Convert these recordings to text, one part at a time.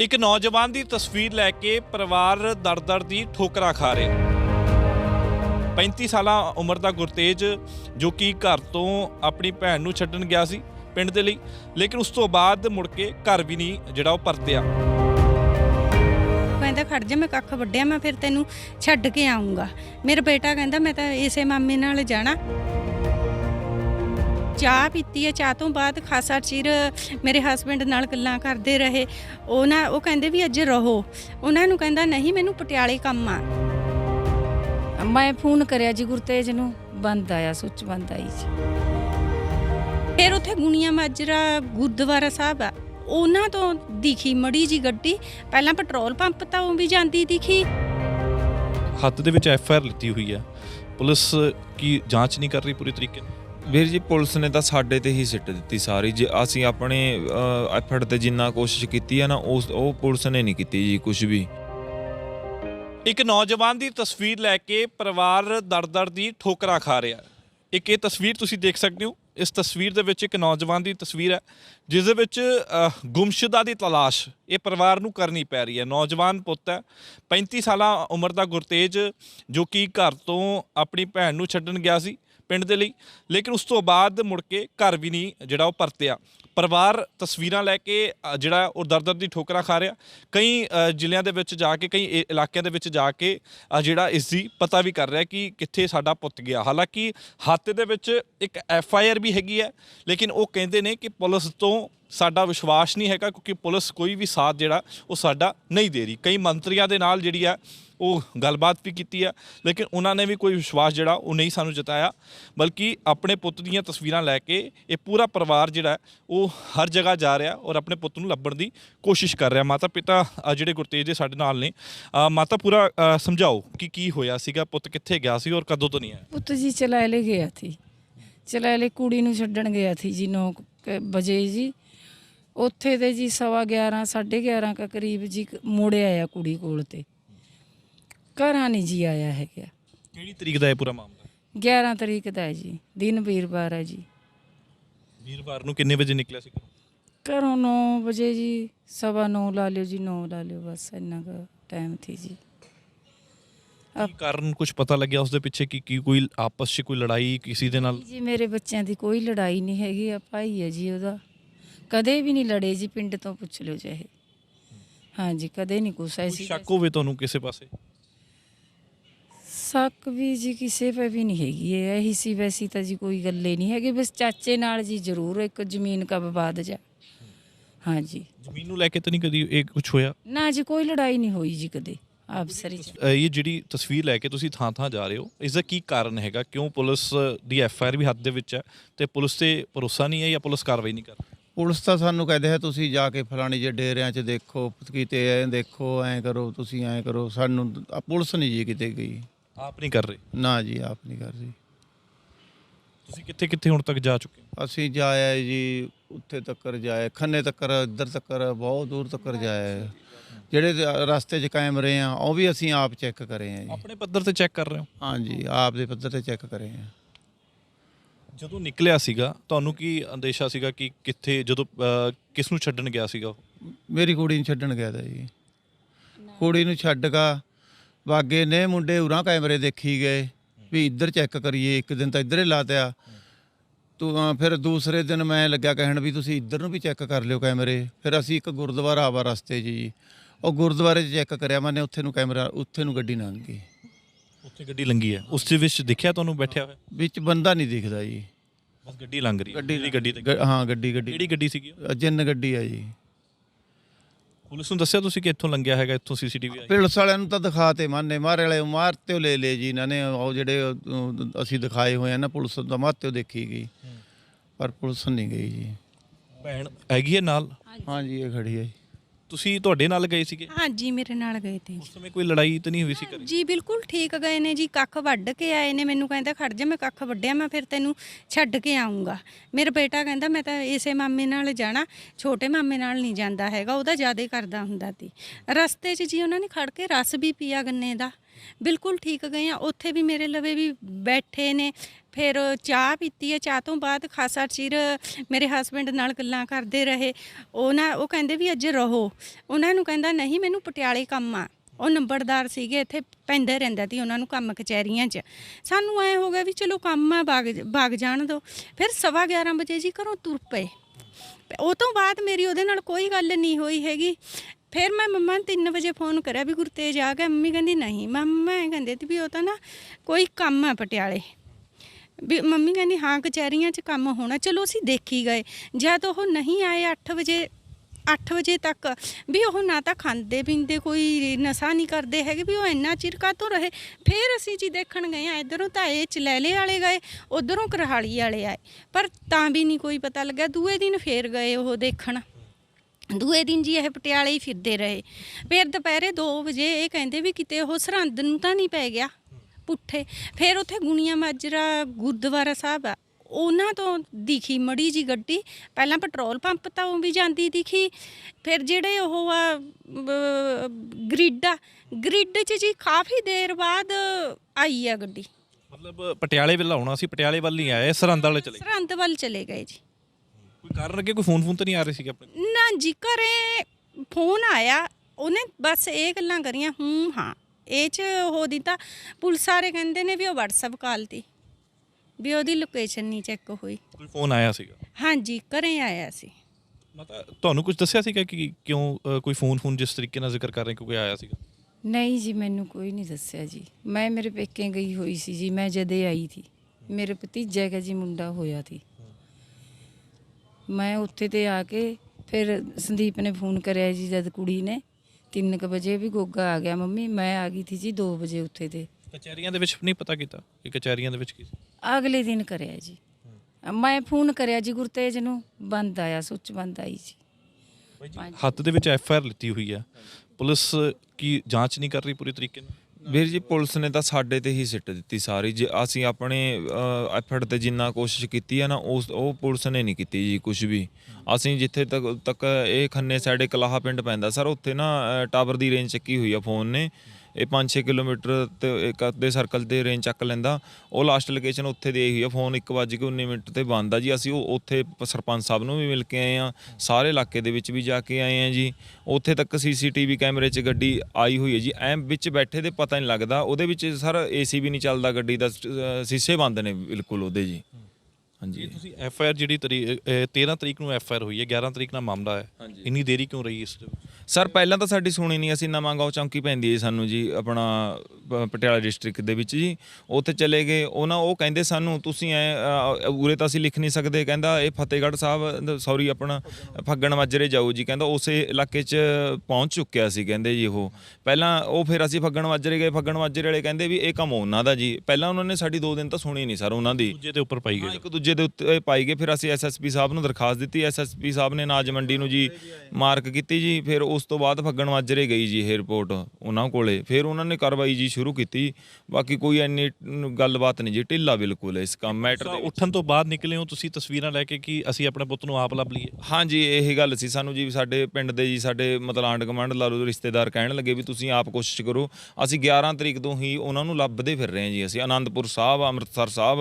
ਇੱਕ ਨੌਜਵਾਨ ਦੀ ਤਸਵੀਰ ਲੈ ਕੇ ਪਰਿਵਾਰ ਦਰ-ਦਰ ਦੀ ਠੋਕਰਾਂ ਖਾ ਰਿਹਾ 35 ਸਾਲਾਂ ਉਮਰ ਦਾ ਗੁਰਤੇਜ, ਜੋ ਕਿ ਘਰ ਤੋਂ ਆਪਣੀ ਭੈਣ ਨੂੰ ਛੱਡਣ ਗਿਆ ਸੀ ਪਿੰਡ ਦੇ ਲਈ, ਲੇਕਿਨ ਉਸ ਤੋਂ ਬਾਅਦ ਮੁੜ ਕੇ ਘਰ ਵੀ ਨਹੀਂ, ਜਿਹੜਾ ਉਹ ਪਰਤਿਆ। ਕਹਿੰਦਾ ਖੜ ਜਾ, ਮੈਂ ਕੱਖ ਵੱਡਿਆ, ਮੈਂ ਫਿਰ ਤੈਨੂੰ ਛੱਡ ਕੇ ਆਉਂਗਾ ਮੇਰਾ ਬੇਟਾ ਕਹਿੰਦਾ, ਮੈਂ ਤਾਂ ਇਸੇ ਮਾਮੇ ਨਾਲ ਜਾਣਾ। ਚਾਹ ਪੀਤੀ ਹੈ ਚਾਹ ਤੋਂ ਬਾਅਦ ਖਾਸਾ ਚਿਰ ਮੇਰੇ ਹਸਬੰਡ ਨਾਲ ਗੱਲਾਂ ਕਰਦੇ ਰਹੇ। ਉਹਨਾਂ ਉਹ ਕਹਿੰਦੇ ਵੀ ਅੱਜ ਰਹੋ। ਉਹਨਾਂ ਨੂੰ ਕਹਿੰਦਾ ਨਹੀਂ ਮੈਨੂੰ ਪਟਿਆਲੇ ਕੰਮ ਆ। ਮੈਂ ਫੋਨ ਕਰਿਆ ਜੀ ਗੁਰਤੇਜ ਨੂੰ ਬੰਦ ਆਇਆ ਸੁੱਚ ਬੰਦ ਆਈ ਜੀ। ਫਿਰ ਉੱਥੇ ਗੁਣੀਆਂ ਮਾਜਰਾ ਗੁਰਦੁਆਰਾ ਸਾਹਿਬ ਆ। ਉਹਨਾਂ ਤੋਂ ਦਿਖੀ ਮੜੀ ਜੀ ਗੱਡੀ। ਪਹਿਲਾਂ ਪੈਟਰੋਲ ਪੰਪ ਤਾਂ ਉਹ ਵੀ ਜਾਂਦੀ ਦਿਖੀ। ਹੱਥ ਦੇ ਵਿੱਚ ਐਫ ਆਰ ਲਿੱਤੀ ਹੋਈ ਹੈ ਪੁਲਿਸ ਕੀ ਜਾਂਚ ਨਹੀਂ ਕਰ ਰਹੀ ਪੂਰੀ ਤਰੀਕੇ ਨਾਲ? ਵੀਰ ਜੀ ਪੁਲਿਸ ਨੇ ਤਾਂ ਸਾਡੇ ਤੇ ਹੀ ਸਿੱਟ ਦਿੱਤੀ ਸਾਰੀ। ਜੇ ਅਸੀਂ ਆਪਣੇ ਐਫਰਟ ਤੇ ਜਿੰਨਾ ਕੋਸ਼ਿਸ਼ ਕੀਤੀ ਹੈ ਨਾ ਉਸ ਉਹ ਪੁਲਿਸ ਨੇ ਨਹੀਂ ਕੀਤੀ ਜੀ ਕੁਝ ਵੀ। ਇੱਕ ਨੌਜਵਾਨ ਦੀ ਤਸਵੀਰ ਲੈ ਕੇ ਪਰਿਵਾਰ ਦਰ-ਦਰ ਦੀ ਠੋਕਰਾਂ ਖਾ ਰਿਹਾ ਇੱਕ ਇਹ ਤਸਵੀਰ ਤੁਸੀਂ ਦੇਖ ਸਕਦੇ ਹੋ। ਇਸ ਤਸਵੀਰ ਦੇ ਵਿੱਚ ਇੱਕ ਨੌਜਵਾਨ ਦੀ ਤਸਵੀਰ ਹੈ ਜਿਸ ਦੇ ਵਿੱਚ ਅਹ, ਗੁੰਮਸ਼ੁਦਾ ਦੀ ਤਲਾਸ਼ ਇਹ ਪਰਿਵਾਰ ਨੂੰ ਕਰਨੀ ਪੈ ਰਹੀ ਹੈ। ਨੌਜਵਾਨ ਪੁੱਤ ਹੈ 35 ਸਾਲਾਂ ਉਮਰ ਦਾ ਗੁਰਤੇਜ ਜੋ ਕਿ ਘਰ ਤੋਂ ਆਪਣੀ ਭੈਣ ਨੂੰ ਛੱਡਣ ਗਿਆ ਸੀ। ਪਿੰਡ ਦੇ ਲਈ ਲੇਕਿਨ ਉਸ ਤੋਂ ਬਾਅਦ ਮੁੜ ਕੇ ਘਰ ਵੀ ਨਹੀਂ ਜਿਹੜਾ ਉਹ ਪਰਤਿਆ। ਪਰਿਵਾਰ ਤਸਵੀਰਾਂ ਲੈ ਕੇ ਅ, ਜਿਹੜਾ ਉਹ ਦਰ-ਦਰ ਦੀ ਠੋਕਰਾਂ ਖਾ ਰਿਹਾ। ਕਈ ਅ, ਜ਼ਿਲ੍ਹਿਆਂ ਦੇ ਵਿੱਚ ਜਾ ਕੇ ਕਈ ਇ- ਇਲਾਕਿਆਂ ਦੇ ਵਿੱਚ ਜਾ ਕੇ ਅ, ਜਿਹੜਾ ਇਸ ਦੀ ਪਤਾ ਵੀ ਕਰ ਰਿਹਾ ਕਿ ਕਿੱਥੇ ਸਾਡਾ ਪੁੱਤ ਗਿਆ। ਹਾਲਾਂਕਿ ਹੱਥ ਦੇ ਵਿੱਚ ਇੱਕ ਐਫ ਆਈ ਆਰ ਵੀ ਹੈਗੀ ਹੈ ਲੇਕਿਨ ਉਹ ਕਹਿੰਦੇ ਨੇ ਕਿ ਪੁਲਿਸ ਤੋਂ ਸਾਡਾ ਵਿਸ਼ਵਾਸ ਨਹੀਂ ਹੈਗਾ ਕਿਉਂਕਿ ਪੁਲਿਸ ਕੋਈ ਵੀ ਸਾਥ ਜਿਹੜਾ ਉਹ ਸਾਡਾ ਨਹੀਂ ਦੇ ਰਹੀ। ਕਈ ਮੰਤਰੀਆਂ ਦੇ ਨਾਲ ਜਿਹੜੀ ਆ ਉਹ ਗੱਲਬਾਤ ਵੀ ਕੀਤੀ ਆ, ਲੇਕਿਨ ਉਹਨਾਂ ਨੇ ਵੀ ਕੋਈ ਵਿਸ਼ਵਾਸ ਜਿਹੜਾ ਉਹ ਨਹੀਂ ਸਾਨੂੰ ਜਤਾਇਆ, ਬਲਕਿ ਆਪਣੇ ਪੁੱਤ ਦੀਆਂ ਤਸਵੀਰਾਂ ਲੈ ਕੇ ਇਹ ਪੂਰਾ ਪਰਿਵਾਰ ਜਿਹੜਾ ਉਹ ਹਰ ਜਗ੍ਹਾ ਜਾ ਰਿਹਾ ਔਰ ਆਪਣੇ ਪੁੱਤ ਨੂੰ ਲੱਭਣ ਦੀ ਕੋਸ਼ਿਸ਼ ਕਰ ਰਿਹਾ। ਮਾਤਾ ਪਿਤਾ ਜਿਹੜੇ ਗੁਰਤੇਜ ਦੇ ਸਾਡੇ ਨਾਲ ਨੇ ਮਾਤਾ ਪੂਰਾ ਸਮਝਾਓ ਕਿ ਕੀ ਹੋਇਆ ਸੀਗਾ, ਪੁੱਤ ਕਿੱਥੇ ਗਿਆ ਸੀ ਔਰ ਕਦੋਂ ਤੋਂ ਨਹੀਂ ਆਇਆ? ਪੁੱਤ ਜੀ ਚਲਾ ਚਲਾਇਲੇ ਗਿਆ ਸੀ। ਚਲਾ ਚਲਾਇਲੇ ਕੁੜੀ ਨੂੰ ਛੱਡਣ ਗਿਆ ਸੀ ਜੀ 9 ਵਜੇ ਜੀ। ਉੱਥੇ ਤੇ ਜੀ ਸਵਾ 11 11:30 ਕਾ ਕਰੀਬ ਜੀ ਮੁੜ ਆਇਆ ਕੁੜੀ ਕੋਲ ਤੇ। ਘਰਾਂ ਨਹੀਂ ਜੀ ਆਇਆ ਹੈਗਾ। ਕਿਹੜੀ ਤਰੀਕ ਦਾ ਇਹ ਪੂਰਾ ਮਾਮਲਾ? 11 ਤਰੀਕ ਦਾ ਹੈ ਜੀ ਦਿਨ ਵੀਰਵਾਰ ਹੈ ਜੀ। ਵੀਰਵਾਰ ਨੂੰ ਕਿੰਨੇ ਵਜੇ ਨਿਕਲਿਆ ਸੀ ਘਰੋਂ? 9 ਵਜੇ ਜੀ ਸਵਾ 9 ਲਾ ਲਿਓ ਜੀ 9 ਲਾ ਲਿਓ ਬਸ ਇੰਨਾ ਕੁ ਟਾਈਮ ਥੀ ਜੀ। ਕੀ ਕਾਰਨ ਕੁਝ ਪਤਾ ਲੱਗਿਆ ਉਸ ਦੇ ਪਿੱਛੇ ਕਿ ਕੀ ਕੋਈ ਆਪਸ 'ਚ ਕੋਈ ਲੜਾਈ ਕਿਸੇ ਦੇ ਨਾਲ? ਜੀ ਮੇਰੇ ਬੱਚਿਆਂ ਦੀ ਕੋਈ ਲੜਾਈ ਨਹੀਂ ਹੈਗੀ ਆ ਭਾਈ ਹੈ ਜੀ ਉਹਦਾ। ਕਦੇ ਵੀ ਨਹੀਂ ਲੜੇ ਜੀ ਪਿੰਡ ਤੋਂ ਪੁੱਛ ਲਿਓ ਚਾਹੇ। ਹਾਂਜੀ ਕਦੇ ਨਹੀਂ ਕੁਛ ਕੋਈ ਐਸੀ ਸ਼ੱਕ ਹੋਵੇ ਤੁਹਾਨੂੰ ਕਿਸੇ ਪਾਸੇ? ਸ਼ੱਕ ਵੀ ਜੀ ਕਿਸੇ ਪੇ ਵੀ ਨਹੀਂ ਹੈਗੀ। ਹੈ ਇਹੀ ਸੀ ਵੈਸੀ ਤਾਂ ਜੀ ਕੋਈ ਗੱਲੇ ਨਹੀਂ ਹੈਗੀ। ਬਸ ਚਾਚੇ ਨਾਲ ਜੀ ਜ਼ਰੂਰ ਇੱਕ ਜ਼ਮੀਨ ਕਾ ਵਿਵਾਦ ਜਾ। ਹਾਂਜੀ। ਜ਼ਮੀਨ ਨੂੰ ਲੈ ਕੇ ਤਾਂ ਨਹੀਂ ਕਦੀ ਇਹ ਕੁਝ ਹੋਇਆ? ਨਾ ਜੀ ਕੋਈ ਲੜਾਈ ਨਹੀਂ ਹੋਈ ਜੀ ਕਦੇ। ਆਪਸਰੀ ਚ। ਅ, ਇਹ ਜਿਹੜੀ ਤਸਵੀਰ ਲੈ ਕੇ ਤੁਸੀਂ ਥਾਂ ਥਾਂ ਜਾ ਰਹੇ ਹੋ ਇਸ ਦਾ ਕੀ ਕਾਰਨ ਹੈਗਾ? ਕਿਉਂ ਪੁਲਿਸ ਦੀ ਐਫ ਆਈ ਆਰ ਵੀ ਹੱਥ ਦੇ ਵਿੱਚ ਹੈ ਤੇ ਪੁਲਿਸ ਤੇ ਭਰੋਸਾ ਨਹੀਂ ਹੈ ਜਾਂ ਪੁਲਿਸ ਕਾਰਵਾਈ ਨਹੀਂ ਕਰ ਰਹੀ? ਪੁਲਿਸ ਤਾਂ ਸਾਨੂੰ ਕਹਿੰਦੇ ਹੈ ਤੁਸੀਂ ਜਾ ਕੇ ਫਲਾਣੀ ਜੇ ਡੇਰਿਆਂ 'ਚ ਦੇਖੋ ਕਿਤੇ ਐ ਦੇਖੋ ਐ ਕਰੋ ਤੁਸੀਂ ਐ ਕਰੋ। ਸਾਨੂੰ ਆ ਪੁਲਿਸ ਨਹੀਂ ਜੀ ਕਿਤੇ ਗਈ। ਆਪ ਨਹੀਂ ਕਰ ਰਹੇ? ਨਾ ਜੀ ਆਪ ਨਹੀਂ ਕਰ ਰਹੀ। ਤੁਸੀਂ ਕਿੱਥੇ ਕਿੱਥੇ ਹੁਣ ਤੱਕ ਜਾ ਚੁੱਕੇ ਹੋ? ਅਸੀਂ ਜਾਇਆ ਜੀ ਉੱਥੇ ਤੱਕਰ ਜਾਏ ਖੰਨੇ ਤੱਕਰ ਇੱਧਰ ਤੱਕਰ ਬਹੁਤ ਦੂਰ ਤੱਕਰ ਜਾਇਆ ਜਿਹੜੇ ਰ- ਰਸਤੇ 'ਚ ਕੈਮਰੇ ਆ ਉਹ ਵੀ ਅਸੀਂ ਆਪ ਚੈੱਕ ਕਰੇ ਆ ਜੀ। ਆਪਣੇ ਪੱਧਰ ਤੇ ਚੈੱਕ ਕਰ ਰਹੇ ਹੋ? ਹਾਂਜੀ ਆਪ ਦੇ ਪੱਧਰ ਤੇ ਚੈੱਕ ਕਰੇ ਆ ਜਦੋਂ ਨਿਕਲਿਆ ਸੀਗਾ ਤੁਹਾਨੂੰ ਕੀ ਅੰਦੇਸ਼ਾ ਸੀਗਾ ਕਿ ਕਿੱਥੇ ਜਦੋਂ ਅ, ਕਿਸ ਨੂੰ ਛੱਡਣ ਗਿਆ ਸੀਗਾ ਉਹ? ਮੇਰੀ ਕੁੜੀ ਨੂੰ ਛੱਡਣ ਗਿਆ ਤਾ ਜੀ। ਕੁੜੀ ਨੂੰ ਛੱਡ ਗਾ ਬਾਗੇ ਨੇ ਮੁੰਡੇ ਉਰਾਂ ਕੈਮਰੇ ਦੇਖੀ ਗਏ ਵੀ ਇੱਧਰ ਚੈੱਕ ਕਰੀਏ ਇੱਕ ਦਿਨ ਤਾਂ ਇੱਧਰ ਹੀ ਲਾਤਿਆ ਤੂੰ ਫਿਰ ਦੂਸਰੇ ਦਿਨ ਮੈਂ ਲੱਗਿਆ ਕਹਿਣ ਵੀ ਤੁਸੀਂ ਇੱਧਰ ਨੂੰ ਵੀ ਚੈੱਕ ਕਰ ਲਿਓ ਕੈਮਰੇ। ਫਿਰ ਅਸੀਂ ਇੱਕ ਗੁਰਦੁਆਰਾ ਆਵਾ ਰਸਤੇ ਜੀ। ਉਹ ਗੁਰਦੁਆਰੇ 'ਚ ਚੈੱਕ ਕਰਿਆ ਮੈਨੇ ਉੱਥੇ ਨੂੰ ਕੈਮਰਾ ਉੱਥੇ ਨੂੰ ਗੱਡੀ ਲੰਘ ਗਈ। ਉੱਥੇ ਗੱਡੀ ਲੰਗੀ ਹੈ। ਉਸ ਦੇ ਵਿੱਚ ਦਿਖਿਆ ਤੁਹਾਨੂੰ ਬੈਠਿਆ ਹੋਇਆ? ਵਿੱਚ ਬੰਦਾ ਨਹੀਂ ਦਿਖਦਾ ਜੀ। ਬਸ ਗੱਡੀ ਲੰਘ ਰਹੀ ਹੈ। ਗੱਡੀ ਜਿਹੜੀ ਗੱਡੀ ਤੇ ਹਾਂ ਗੱਡੀ ਗੱਡੀ। ਕਿਹੜੀ ਗੱਡੀ ਸੀਗੀ? ਜਿੰਨ ਗੱਡੀ ਆ ਜੀ। ਪੁਲਿਸ ਨੂੰ ਦੱਸਿਆ ਤੁਸੀਂ ਕਿ ਇੱਥੋਂ ਲੰਘਿਆ ਹੈਗਾ ਇੱਥੋਂ ਸੀਸੀਟੀਵੀ ਆਈ? ਪੁਲਿਸ ਵਾਲਿਆਂ ਨੂੰ ਤਾਂ ਦਿਖਾਤੇ ਮਾਨੇ ਮਾਰੇ ਵਾਲੇ ਮਾਰਤੇ ਲੈ ਲਏ ਜੀ ਇਹਨਾਂ ਨੇ ਉਹ ਜਿਹੜੇ ਅਹ, ਅਸੀਂ ਦਿਖਾਏ ਹੋਏ ਆ ਨਾ ਪੁਲਿਸ ਦਾ ਮਾਤੇ ਦੇਖੀ ਗਈ। ਪਰ ਪੁਲਿਸ ਨਹੀਂ ਗਈ ਜੀ। ਭੈਣ ਹੈਗੀ ਹੈ ਨਾਲ? ਹਾਂਜੀ ਇਹ ਖੜੀ ਹੈ ਜੀ। ਤੁਸੀਂ ਤੁਹਾਡੇ ਨਾਲ ਗਏ ਸੀਗੇ? ਹਾਂਜੀ ਮੇਰੇ ਨਾਲ ਗਏ ਤੇ ਉਸ ਸਮੇਂ ਕੋਈ ਲੜਾਈ ਤਾਂ ਨਹੀਂ ਹੋਈ ਸੀ ਘਰੇ? ਜੀ ਬਿਲਕੁਲ ਠੀਕ ਗਏ ਨੇ ਜੀ। ਕੱਖ ਵੱਢ ਕੇ ਆਏ ਨੇ ਮੈਨੂੰ ਕਹਿੰਦਾ ਖੜ ਜਾ ਮੈਂ ਕੱਖ ਵੱਢਿਆ ਮੈਂ ਫਿਰ ਤੈਨੂੰ ਛੱਡ ਕੇ ਆਉਂਗਾ ਮੇਰਾ ਬੇਟਾ ਕਹਿੰਦਾ ਮੈਂ ਤਾਂ ਇਸੇ ਮਾਮੇ ਨਾਲ ਜਾਣਾ ਛੋਟੇ ਮਾਮੇ ਨਾਲ ਨਹੀਂ ਜਾਂਦਾ ਹੈਗਾ ਉਹਦਾ ਜ਼ਿਆਦਾ ਕਰਦਾ ਹੁੰਦਾ ਸੀ। ਰਸਤੇ 'ਚ ਜੀ ਉਹਨਾਂ ਨੇ ਖੜ ਕੇ ਰਸ ਵੀ ਪੀਆ ਗੰਨੇ ਦਾ। ਬਿਲਕੁਲ ਠੀਕ ਗਏ ਆ, ਉੱਥੇ ਵੀ ਮੇਰੇ ਲਵੇ ਵੀ ਬੈਠੇ ਨੇ, ਫਿਰ ਚਾਹ ਪੀਤੀ ਹੈ ਚਾਹ ਤੋਂ ਬਾਅਦ ਖਾਸਾ ਚਿਰ ਮੇਰੇ ਹਸਬੰਡ ਨਾਲ ਗੱਲਾਂ ਕਰਦੇ ਰਹੇ ਉਹਨਾਂ ਉਹ ਕਹਿੰਦੇ ਵੀ ਅੱਜ ਰਹੋ, ਉਹਨਾਂ ਨੂੰ ਕਹਿੰਦਾ, ਨਹੀਂ, ਮੈਨੂੰ ਪਟਿਆਲੇ ਕੰਮ ਆ। ਉਹ ਨੰਬਰਦਾਰ ਸੀਗੇ, ਇੱਥੇ ਪੈਂਦੇ ਰਹਿੰਦਾ ਸੀ ਉਹਨਾਂ ਨੂੰ ਕੰਮ ਕਚਹਿਰੀਆਂ 'ਚ। ਸਾਨੂੰ ਐ ਹੋ ਗਿਆ ਵੀ ਚਲੋ ਕੰਮ ਆ, ਬਾਗ ਬਾਗ ਜਾਣ ਦੋ। ਫਿਰ ਸਵਾ 11 ਵਜੇ ਜੀ ਘਰੋਂ ਤੁਰ ਪਏ। ਉਹ ਤੋਂ ਬਾਅਦ ਮੇਰੀ ਉਹਦੇ ਨਾਲ ਕੋਈ ਗੱਲ ਨਹੀਂ ਹੋਈ ਹੈਗੀ। ਫਿਰ ਮੈਂ ਮੰਮਾ ਨੂੰ 3 ਵਜੇ ਫੋਨ ਕਰਿਆ ਵੀ ਗੁਰਤੇਜ ਆ ਗਿਆ। ਮੰਮੀ ਕਹਿੰਦੀ, ਨਹੀਂ ਮੰਮਾ। ਇਹ ਕਹਿੰਦੇ ਤੀ ਵੀ ਉਹ ਤਾਂ ਨਾ ਕੋਈ ਕੰਮ ਆ ਪਟਿਆਲੇ। ਵੀ ਮੰਮੀ ਕਹਿੰਦੀ, ਹਾਂ, ਕਚਹਿਰੀਆਂ 'ਚ ਕੰਮ ਹੋਣਾ। ਚਲੋ ਅਸੀਂ ਦੇਖੀ ਗਏ। ਜਦ ਉਹ ਨਹੀਂ ਆਏ 8 ਵਜੇ 8 ਵਜੇ ਤੱਕ। ਵੀ ਉਹ ਨਾ ਤਾਂ ਖਾਂਦੇ ਪੀਂਦੇ, ਕੋਈ ਨਸ਼ਾ ਨਹੀਂ ਕਰਦੇ ਹੈਗੇ। ਵੀ ਉਹ ਇੰਨਾ ਚਿਰ ਕਾਹਤੋਂ ਰਹੇ? ਫਿਰ ਅਸੀਂ ਜੀ ਦੇਖਣ ਗਏ ਆ ਇਧਰੋਂ ਤਾਂ ਇਹ ਚਲੈਲੇ ਵਾਲੇ ਗਏ, ਉਧਰੋਂ ਕਰਹਾਲੀ ਵਾਲੇ ਆਏ। ਪਰ ਤਾਂ ਵੀ ਨਹੀਂ ਕੋਈ ਪਤਾ ਲੱਗਿਆ। ਦੂਏ ਦਿਨ ਫੇਰ ਗਏ ਉਹ ਦੇਖਣ। ਦੂਏ ਦਿਨ ਜੀ ਇਹ ਪਟਿਆਲੇ ਹੀ ਫਿਰਦੇ ਰਹੇ। ਫਿਰ ਦੁਪਹਿਰੇ 2 ਵਜੇ ਇਹ ਕਹਿੰਦੇ ਵੀ ਕਿਤੇ ਉਹ ਸਰਹੰਦ ਨੂੰ ਤਾਂ ਨਹੀਂ ਪੈ ਗਿਆ ਪੁੱਠੇ। ਫਿਰ ਉੱਥੇ ਗੁਣੀਆਂ ਮਾਜਰਾ ਗੁਰਦੁਆਰਾ ਸਾਹਿਬ ਆ ਉਹਨਾਂ ਤੋਂ ਦਿਖੀ ਮੜੀ ਜੀ ਗੱਡੀ। ਪਹਿਲਾਂ ਪੈਟਰੋਲ ਪੰਪ ਤੋਂ ਵੀ ਜਾਂਦੀ ਦਿਖੀ। ਫਿਰ ਜਿਹੜੇ ਉਹ ਆ ਗ੍ਰਿਡ ਆ ਗ੍ਰਿਡ 'ਚ ਜੀ ਕਾਫੀ ਦੇਰ ਬਾਅਦ ਆਈ ਆ ਗੱਡੀ। ਮਤਲਬ ਪਟਿਆਲੇ ਵੱਲ ਆਉਣਾ ਸੀ ਪਟਿਆਲੇ ਵੱਲ ਨਹੀਂ ਆਏ ਸਰਹੰਦ ਵਾਲੇ ਚਲੇ। ਸਰਹੰਦ ਵੱਲ ਚਲੇ ਗਏ ਜੀ। ਕੋਈ ਕਾਰਨ ਅੱਗੇ ਕੋਈ ਫੋਨ ਫੋਨ ਤਾਂ ਨਹੀਂ ਆ ਰਹੇ ਸੀਗੇ ਆਪਣੇ? ਨਾ ਜੀ ਘਰੇ ਫੋਨ ਆਇਆ ਉਹਨੇ ਬਸ ਇਹ ਗੱਲਾਂ ਕਰੀਆਂ ਹੂੰ ਹਾਂ। ਇਹ ਚ ਹੋ ਦਿੱਤਾ ਪੁਲਿਸ ਵਾਲੇ ਕਹਿੰਦੇ ਨੇ ਵੀ ਉਹ WhatsApp ਕਾਲ ਤੀ ਵੀ ਉਹਦੀ ਲੋਕੇਸ਼ਨ ਨਹੀਂ ਚੈੱਕ ਹੋਈ। ਕੋਈ ਫੋਨ ਆਇਆ ਸੀਗਾ? ਹਾਂਜੀ ਘਰੇ ਆਇਆ ਸੀ। ਮਤਲਬ ਤੁਹਾਨੂੰ ਕੁਝ ਦੱਸਿਆ ਸੀਗਾ ਕਿ ਕਿਉਂ ਅ, ਕੋਈ ਫੋਨ ਫੋਨ ਜਿਸ ਤਰੀਕੇ ਨਾਲ ਜ਼ਿਕਰ ਕਰ ਰਹੇ ਕਿ ਕੋਈ ਆਇਆ ਸੀਗਾ? ਨਹੀਂ ਜੀ ਮੈਨੂੰ ਕੋਈ ਨਹੀਂ ਦੱਸਿਆ ਜੀ। ਮੈਂ ਮੇਰੇ ਪੇਕੇ ਗਈ ਹੋਈ ਸੀ ਜੀ ਮੈਂ ਜਦੇ ਆਈ ਥੀ ਮੇਰੇ ਭਤੀਜੇ ਦਾ ਜੀ ਮੁੰਡਾ ਹੋਇਆ ਸੀ। ਮੈਂ ਉੱਥੇ ਤੇ ਆ ਕੇ ਫਿਰ ਸੰਦੀਪ ਨੇ ਫੋਨ ਕਰਿਆ ਜੀ ਜਦ ਕੁੜੀ ਨੇ। 3:00 ਵਜੇ ਵੀ ਗੋਗਾ ਆ ਗਿਆ ਮੰਮੀ ਮੈਂ ਆ ਗਈ ਥੀ ਜੀ 2 ਵਜੇ ਉੱਥੇ ਤੇ। ਕਚਹਿਰੀਆਂ ਦੇ ਵਿੱਚ ਨਹੀਂ ਪਤਾ ਕੀਤਾ ਕਿ ਕਚਹਿਰੀਆਂ ਦੇ ਵਿੱਚ ਕੀ ਸੀ? ਅਗਲੇ ਦਿਨ ਕਰਿਆ ਜੀ। ਮੈਂ ਫੋਨ ਕਰਿਆ ਜੀ ਗੁਰਤੇਜ ਨੂੰ ਬੰਦ ਆਇਆ ਸੁੱਚ ਬੰਦ ਆਈ ਜੀ। ਹੱਥ ਦੇ ਵਿੱਚ ਐਫ ਆਰ ਲਿੱਤੀ ਹੋਈ ਆ। ਪੁਲਿਸ ਕੀ ਜਾਂਚ ਨਹੀਂ ਕਰ ਰਹੀ ਪੂਰੀ ਤਰੀਕੇ ਨਾਲ? ਵੀਰ ਜੀ, ਪੁਲਿਸ ਨੇ ਤਾਂ ਸਾਡੇ ਤੇ ਹੀ ਸਿੱਟ ਦਿੱਤੀ ਸਾਰੀ। ਜੇ ਅਸੀਂ ਆਪਣੇ ਐਫਰਟ ਤੇ ਜਿੰਨਾ ਕੋਸ਼ਿਸ਼ ਕੀਤੀ ਹੈ ਨਾ, ਉਸ, ਉਹ ਪੁਲਿਸ ਨੇ ਨਹੀਂ ਕੀਤੀ ਜੀ ਕੁਝ ਵੀ। ਅਸੀਂ ਜਿੱਥੇ ਤੱਕ ਤੱਕ ਇਹ ਖੰਨੇ ਸਾਡੇ ਕਲਾਹਾ ਪਿੰਡ ਪੈਂਦਾ। ਸਰ, ਉੱਥੇ ਨਾ ਟਾਵਰ ਦੀ ਰੇਂਜ ਚੱਕੀ ਹੋਈ ਆ ਫੋਨ ਨੇ। ਇਹ 5-6 ਕਿਲੋਮੀਟਰ ਤੇ ਇੱਕ ਅੱਧੇ ਸਰਕਲ ਤੇ ਰੇਂਜ ਚੱਕ ਲੈਂਦਾ। ਉਹ ਲਾਸਟ ਲੋਕੇਸ਼ਨ ਉੱਥੇ ਦੀ ਹੋਈ ਆ। ਫੋਨ 1:19 ਮਿੰਟ ਤੇ ਬੰਦ ਆ ਜੀ। ਅਸੀਂ ਉਹ ਉੱਥੇ ਪ- ਸਰਪੰਚ ਸਾਹਿਬ ਨੂੰ ਵੀ ਮਿਲ ਕੇ ਆਏ ਆ। ਸਾਰੇ ਇਲਾਕੇ ਦੇ ਵਿੱਚ ਵੀ ਜਾ ਕੇ ਆਏ ਆ ਜੀ। ਉੱਥੇ ਤੱਕ ਸੀਸੀਟੀਵੀ ਕੈਮਰੇ 'ਚ ਗੱਡੀ ਆਈ ਹੋਈ ਹੈ ਜੀ। ਐ ਵਿੱਚ ਬੈਠੇ ਦੇ ਪਤਾ ਨਹੀਂ ਲੱਗਦਾ। ਉਹਦੇ ਵਿੱਚ ਸਰ ਏਸੀ ਵੀ ਨਹੀਂ ਚੱਲਦਾ ਗੱਡੀ ਦਾ। ਸ਼ੀਸ਼ੇ ਬੰਦ ਨੇ ਬਿਲਕੁਲ ਉਹਦੇ ਜੀ। ਹਾਂਜੀ। ਤੁਸੀਂ ਐਫ ਆਈ ਆਰ ਜਿਹੜੀ ਤਰੀ- ਅ, 13 ਤਰੀਕ ਨੂੰ ਐਫ ਆਈ ਆਰ ਹੋਈ ਹੈ 11 ਤਰੀਕ ਨਾਲ ਮਾਮਲਾ ਹੈ। ਇੰਨੀ ਦੇਰੀ ਕਿਉਂ ਰਹੀ ਇਸ ਦੇ ਵਿੱਚ? ਸਰ ਪਹਿਲਾਂ ਤਾਂ ਸਾਡੀ ਸੁਣੀ ਨਹੀਂ ਅਸੀਂ ਨਵਾਂ ਗਾਉਂ ਚੌਂਕੀ ਪੈਂਦੀ ਹੈ ਸਾਨੂੰ ਜੀ ਆਪਣਾ ਪ- ਪਟਿਆਲਾ ਡਿਸਟ੍ਰਿਕਟ ਦੇ ਵਿੱਚ ਜੀ। ਉੱਥੇ ਚਲੇ ਗਏ ਉਹਨਾਂ ਉਹ ਕਹਿੰਦੇ ਸਾਨੂੰ ਤੁਸੀਂ ਐ ਉਰੇ ਤਾਂ ਅਸੀਂ ਲਿਖ ਨਹੀਂ ਸਕਦੇ ਕਹਿੰਦਾ ਇਹ ਫਤਿਹਗੜ੍ਹ ਸਾਹਿਬ ਸੌਰੀ ਆਪਣਾ ਫੱਗਣ ਮਾਜਰੇ ਜਾਓ ਜੀ ਕਹਿੰਦਾ ਉਸੇ ਇਲਾਕੇ 'ਚ ਪਹੁੰਚ ਚੁੱਕਿਆ ਸੀ ਕਹਿੰਦੇ ਜੀ ਉਹ। ਪਹਿਲਾਂ ਉਹ ਫਿਰ ਅਸੀਂ ਫੱਗਣ ਮਾਜਰੇ ਗਏ ਫੱਗਣ ਮਾਜਰੇ ਵਾਲੇ ਕਹਿੰਦੇ ਵੀ ਇਹ ਕੰਮ ਉਹਨਾਂ ਦਾ ਜੀ। ਪਹਿਲਾਂ ਉਹਨਾਂ ਨੇ ਸਾਡੀ 2 ਦਿਨ ਤਾਂ ਸੁਣੀ ਨਹੀਂ ਸਰ ਉਹਨਾਂ ਦੀ। ਦੂਜੇ ਦੇ ਉੱਪਰ ਪਾਈ ਗਈ ਇੱਕ ਦੂਜੇ ਦੇ ਉੱਤੇ ਪਾਈ ਗਏ ਫਿਰ ਅਸੀਂ ਐਸਐਸਪੀ ਸਾਹਿਬ ਨੂੰ ਦਰਖਾਸਤ ਦਿੱਤੀ। ਐਸਐਸਪੀ ਸਾਹਿਬ ਨੇ ਨਾਜ ਮੰਡੀ ਨੂੰ ਜੀ ਮਾਰਕ ਕੀਤੀ ਜੀ ਫਿਰ ਉਸ ਤੋਂ ਬਾਅਦ ਫੱਗਣ ਮਾਜਰੇ ਗਈ ਜੀ ਇਹ ਰਿਪੋਰਟ ਉਹਨਾਂ ਕੋਲੇ। ਫਿਰ ਉਹਨਾਂ ਨੇ ਕਾਰਵਾਈ ਜੀ ਸ਼ੁਰੂ ਕੀਤੀ। ਬਾਕੀ ਕੋਈ ਐਨੀ ਗੱਲਬਾਤ ਨਹੀਂ ਜੀ ਢਿੱਲਾ ਬਿਲਕੁਲ ਇਸ ਕੰਮ ਮੈਟਰ ਦੇ। ਉੱਠਣ ਤੋਂ ਬਾਅਦ ਨਿਕਲੇ ਹੋ ਤੁਸੀਂ ਤਸਵੀਰਾਂ ਲੈ ਕੇ ਕਿ ਅਸੀਂ ਆਪਣੇ ਪੁੱਤ ਨੂੰ ਆਪ ਲੱਭ ਲਈਏ? ਹਾਂਜੀ ਇਹ ਗੱਲ ਸੀ। ਸਾਨੂੰ ਜੀ ਸਾਡੇ ਪਿੰਡ ਦੇ ਜੀ ਸਾਡੇ ਮਤਲਬ ਆਂਡ ਕਮਾਂਡ ਲਾ ਲਓ ਰਿਸ਼ਤੇਦਾਰ ਕਹਿਣ ਲੱਗੇ ਵੀ ਤੁਸੀਂ ਆਪ ਕੋਸ਼ਿਸ਼ ਕਰੋ। ਅਸੀਂ 11 ਤਰੀਕ ਤੋਂ ਹੀ ਉਹਨਾਂ ਨੂੰ ਲੱਭਦੇ ਫਿਰ ਰਹੇ ਹਾਂ ਜੀ ਅਸੀਂ। ਆਨੰਦਪੁਰ ਸਾਹਿਬ ਅੰਮ੍ਰਿਤਸਰ ਸਾਹਿਬ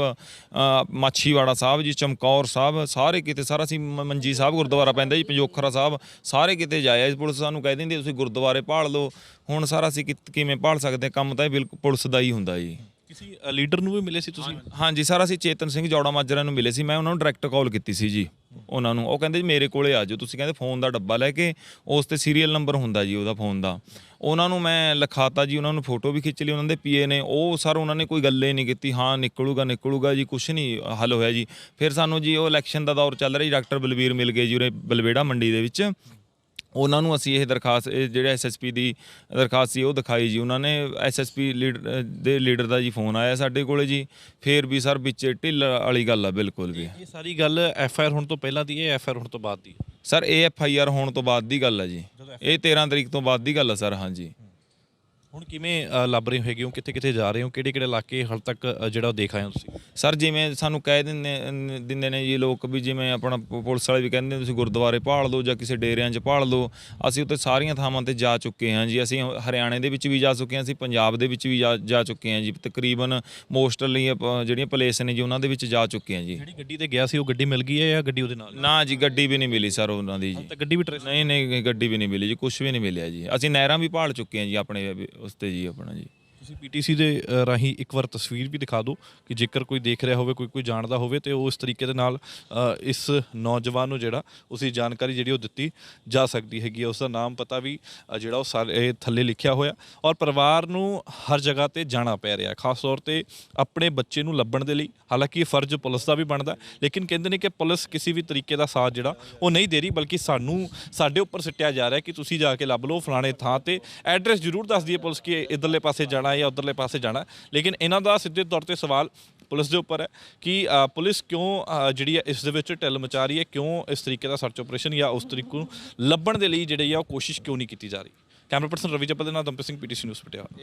ਮਾਛੀਵਾੜਾ ਸਾਹਿਬ ਜੀ ਚਮਕੌਰ ਸਾਹਿਬ ਸਾਰੇ ਕਿਤੇ ਸਾਰਾ ਅਸੀਂ ਮੰਜੀ ਸਾਹਿਬ ਗੁਰਦੁਆਰਾ ਪੈਂਦਾ ਜੀ ਪੰਜੋਖਰਾ ਸਾਹਿਬ ਸਾਰੇ ਕਿਤੇ ਜਾਇਆ ਇਸ ਪੁਲਿਸ ਸਾਨੂੰ ਕਹਿ ਦਿੰਦੀ ਤੁਸੀਂ ਗੁਰਦੁਆਰੇ ਭਾਲ ਲਓ। ਹੁਣ ਸਾਰਾ ਅਸੀਂ ਕਿ- ਕਿਵੇਂ ਭਾਲ ਸਕਦੇ? ਕੰਮ ਤਾਂ ਇਹ ਬਿਲਕੁਲ ਪੁਲਿਸ ਦਾ ਹੀ ਹੁੰਦਾ ਜੀ। ਕਿਸੇ ਲੀਡਰ ਨੂੰ ਵੀ ਮਿਲੇ ਸੀ ਤੁਸੀਂ? ਹਾਂਜੀ ਸਰ ਅਸੀਂ ਚੇਤਨ ਸਿੰਘ ਜੌੜਾ ਮਾਜਰਾ ਨੂੰ ਮਿਲੇ ਸੀ ਮੈਂ ਉਹਨਾਂ ਨੂੰ ਡਾਇਰੈਕਟ ਕਾਲ ਕੀਤੀ ਸੀ ਜੀ। ਉਹਨਾਂ ਨੂੰ। ਉਹ ਕਹਿੰਦੇ ਜੀ, ਮੇਰੇ ਕੋਲੇ ਆ ਜਾਓ। ਤੁਸੀਂ ਕਹਿੰਦੇ ਫੋਨ ਦਾ ਡੱਬਾ ਲੈ ਕੇ, ਉਸ ਤੇ ਸੀਰੀਅਲ ਨੰਬਰ ਹੁੰਦਾ ਜੀ ਉਹਦਾ ਫੋਨ ਦਾ। ਉਹਨਾਂ ਨੂੰ ਮੈਂ ਲਿਖਾਤਾ ਜੀ, ਉਹਨਾਂ ਨੂੰ ਫੋਟੋ ਵੀ ਖਿੱਚ ਲਈ ਉਹਨਾਂ ਦੇ ਪੀਏ ਨੇ। ਉਹ ਸਰ ਉਹਨਾਂ ਨੇ ਕੋਈ ਗੱਲੇ ਨਹੀਂ ਕੀਤੀ। ਹਾਂ, ਨਿਕਲੂਗਾ ਨਿਕਲੂਗਾ ਜੀ, ਕੁਛ ਨਹੀਂ ਹੱਲ ਹੋਇਆ ਜੀ। ਫਿਰ ਸਾਨੂੰ ਜੀ, ਉਹ ਇਲੈਕਸ਼ਨ ਦਾ ਦੌਰ ਚੱਲ ਰਿਹਾ ਜੀ, ਡਾਕਟਰ ਬਲਵੀਰ ਮਿਲ ਗਏ ਜੀ ਉਰੇ ਬਲਵੇੜਾ ਮੰਡੀ ਦੇ ਵਿੱਚ। ਉਹਨਾਂ ਨੂੰ ਅਸੀਂ ਇਹ ਦਰਖਾਸਤ ਇਹ ਜਿਹੜੇ ਐਸਐਸਪੀ ਦੀ ਦਰਖਾਸਤ ਸੀ ਉਹ ਦਿਖਾਈ ਜੀ। ਉਹਨਾਂ ਨੇ ਐਸਐਸਪੀ ਲੀਡਰ ਦੇ ਲੀਡਰ ਦਾ ਜੀ ਫੋਨ ਆਇਆ ਸਾਡੇ ਕੋਲੇ ਜੀ। ਫੇਰ ਵੀ ਸਰ ਵਿੱਚ ਢਿੱਲ ਵਾਲੀ ਗੱਲ ਆ ਬਿਲਕੁਲ ਵੀ। ਇਹ ਸਾਰੀ ਗੱਲ ਐਫ ਆਈ ਆਰ ਹੋਣ ਤੋਂ ਪਹਿਲਾਂ ਦੀ ਹੈ ਐਫ ਆਈ ਆਰ ਹੋਣ ਤੋਂ ਬਾਅਦ ਦੀ? ਸਰ ਇਹ ਐਫ ਆਈ ਆਰ ਹੋਣ ਤੋਂ ਬਾਅਦ ਦੀ ਗੱਲ ਆ ਜੀ। ਇਹ 13 ਤਰੀਕ ਤੋਂ ਬਾਅਦ ਦੀ ਗੱਲ ਆ ਸਰ ਹਾਂਜੀ। ਹੁਣ ਕਿਵੇਂ ਅ, ਲੱਭ ਰਹੇ ਹੈਗੇ? ਹੋ ਕਿੱਥੇ ਕਿੱਥੇ ਜਾ ਰਹੇ ਹੋ? ਕਿਹੜੇ ਕਿਹੜੇ ਇਲਾਕੇ ਹਾਲ ਤੱਕ ਅ, ਜਿਹੜਾ ਉਹ ਦੇਖ ਆਏ ਹੋ ਤੁਸੀਂ? ਸਰ ਜਿਵੇਂ ਸਾਨੂੰ ਕਹਿ ਦਿੰਦੇ ਨ- ਦਿੰਦੇ ਨੇ ਜੀ ਲੋਕ ਵੀ ਜਿਵੇਂ ਆਪਣਾ ਪ- ਪੁਲਿਸ ਵਾਲੇ ਵੀ ਕਹਿੰਦੇ ਨੇ ਤੁਸੀਂ ਗੁਰਦੁਆਰੇ ਭਾਲ ਲਓ ਜਾਂ ਕਿਸੇ ਡੇਰਿਆਂ 'ਚ ਭਾਲ ਲਓ ਅਸੀਂ ਉੱਥੇ ਸਾਰੀਆਂ ਥਾਵਾਂ ਤੇ ਜਾ ਚੁੱਕੇ ਹਾਂ ਜੀ। ਅਸੀਂ ਹਰਿਆਣੇ ਦੇ ਵਿੱਚ ਵੀ ਜਾ ਚੁੱਕੇ ਹਾਂ ਅਸੀਂ ਪੰਜਾਬ ਦੇ ਵਿੱਚ ਵੀ ਜਾ ਜਾ ਚੁੱਕੇ ਹਾਂ ਜੀ। ਤਕਰੀਬਨ ਮੋਸਟਲੀ ਜਿਹੜੀਆਂ ਪਲੇਸ ਨੇ ਜੀ ਉਹਨਾਂ ਦੇ ਵਿੱਚ ਜਾ ਚੁੱਕੇ ਹਾਂ ਜੀ। ਜਿਹੜੀ ਗੱਡੀ ਤੇ ਗਿਆ ਸੀ ਉਹ ਗੱਡੀ ਮਿਲ ਗਈ ਹੈ ਜਾਂ ਗੱਡੀ ਉਹਦੇ ਨਾਲ? ਨਾ ਜੀ ਗੱਡੀ ਵੀ ਨਹੀਂ ਮਿਲੀ ਸਰ ਉਹਨਾਂ ਦੀ ਜੀ। ਤਾਂ ਗੱਡੀ ਵੀ ਟਰੇਸ ਨਹੀਂ ਨਹੀਂ ਗੱਡੀ ਵੀ ਨਹੀਂ ਮਿਲੀ ਜੀ ਕੁਝ ਵੀ ਨਹੀਂ ਮਿਲਿਆ ਜੀ। ਅਸੀਂ ਨਹਿਰਾਂ ਵੀ ਭਾਲ ਚੁੱਕੇ ਹਾਂ ਜੀ ਆਪਣੇ ਉਸ ਤੇ ਜੀ ਆਪਣਾ ਜੀ। ਤੁਸੀਂ ਪੀਟੀਸੀ ਦੇ ਰਾਹੀਂ ਇੱਕ ਵਾਰ ਤਸਵੀਰ ਵੀ ਦਿਖਾ ਦਿਓ ਕਿ ਜੇਕਰ ਕੋਈ ਦੇਖ ਰਿਹਾ ਹੋਵੇ, ਕੋਈ ਕੋਈ ਜਾਣਦਾ ਹੋਵੇ, ਤੇ ਉਹ ਇਸ ਤਰੀਕੇ ਦੇ ਨਾਲ ਇਸ ਨੌਜਵਾਨ ਨੂੰ ਜਿਹੜਾ ਉਸਦੀ ਜਾਣਕਾਰੀ ਜਿਹੜੀ ਉਹ ਦਿੱਤੀ ਜਾ ਸਕਦੀ ਹੈਗੀ ਹੈ। ਉਸ ਦਾ ਨਾਮ ਪਤਾ ਵੀ ਜਿਹੜਾ ਉਹ ਸਾਰੇ ਥੱਲੇ ਲਿਖਿਆ ਹੋਇਆ ਔਰ ਪਰਿਵਾਰ ਨੂੰ ਹਰ ਜਗ੍ਹਾ ਤੇ ਜਾਣਾ ਪੈ ਰਿਹਾ ਖਾਸ ਤੌਰ ਤੇ ਆਪਣੇ ਬੱਚੇ ਨੂੰ ਲੱਭਣ ਦੇ ਲਈ। ਹਾਲਾਂਕਿ ਇਹ ਫਰਜ਼ ਪੁਲਿਸ ਦਾ ਵੀ ਬਣਦਾ ਲੇਕਿਨ ਕਹਿੰਦੇ ਨੇ ਕਿ ਪੁਲਿਸ ਕਿਸੇ ਵੀ ਤਰੀਕੇ ਦਾ ਸਾਥ ਜਿਹੜਾ ਉਹ ਨਹੀਂ ਦੇ ਰਹੀ, ਬਲਕਿ ਸਾਨੂੰ, ਸਾਡੇ ਉੱਪਰ ਸਿੱਟਿਆ ਜਾ ਰਿਹਾ ਕਿ ਤੁਸੀਂ ਜਾ ਕੇ ਲੱਭ ਲਓ, ਫਲਾਣੇ ਥਾਂ ਤੇ। ਐਡਰੈਸ ਜ਼ਰੂਰ ਦੱਸ ਦਈਏ ਪੁਲਿਸ ਕਿ ਇਧਰਲੇ ਪਾਸੇ ਜਾਣਾ ਜਾਂ ਉਧਰਲੇ ਪਾਸੇ ਜਾਣਾ ਲੇਕਿਨ ਇਹਨਾਂ ਦਾ ਸਿੱਧੇ ਤੌਰ ਤੇ ਸਵਾਲ ਪੁਲਿਸ ਦੇ ਉੱਪਰ ਹੈ ਕਿ ਪੁਲਿਸ ਕਿਉਂ ਜਿਹੜੀ ਹੈ ਇਸ ਦੇ ਵਿੱਚ ਢਿੱਲ ਮਚਾ ਰਹੀ ਹੈ? ਕਿਉਂ ਇਸ ਤਰੀਕੇ ਦਾ ਸਰਚ ਆਪਰੇਸ਼ਨ ਜਾਂ ਉਸ ਤਰੀਕੇ ਨੂੰ ਲੱਭਣ ਦੇ ਲਈ ਜਿਹੜੀ ਆ ਉਹ ਕੋਸ਼ਿਸ਼ ਕਿਉਂ ਨਹੀਂ ਕੀਤੀ ਜਾ ਰਹੀ? ਕੈਮਰਾ ਪਰਸਨ ਰਵੀ ਜੱਪਲ ਦੇ ਨਾਲ ਦੰਪਤ ਸਿੰਘ ਪੀਟੀਸੀ ਨਿਊਜ਼ ਪਟਿਆਲਾ।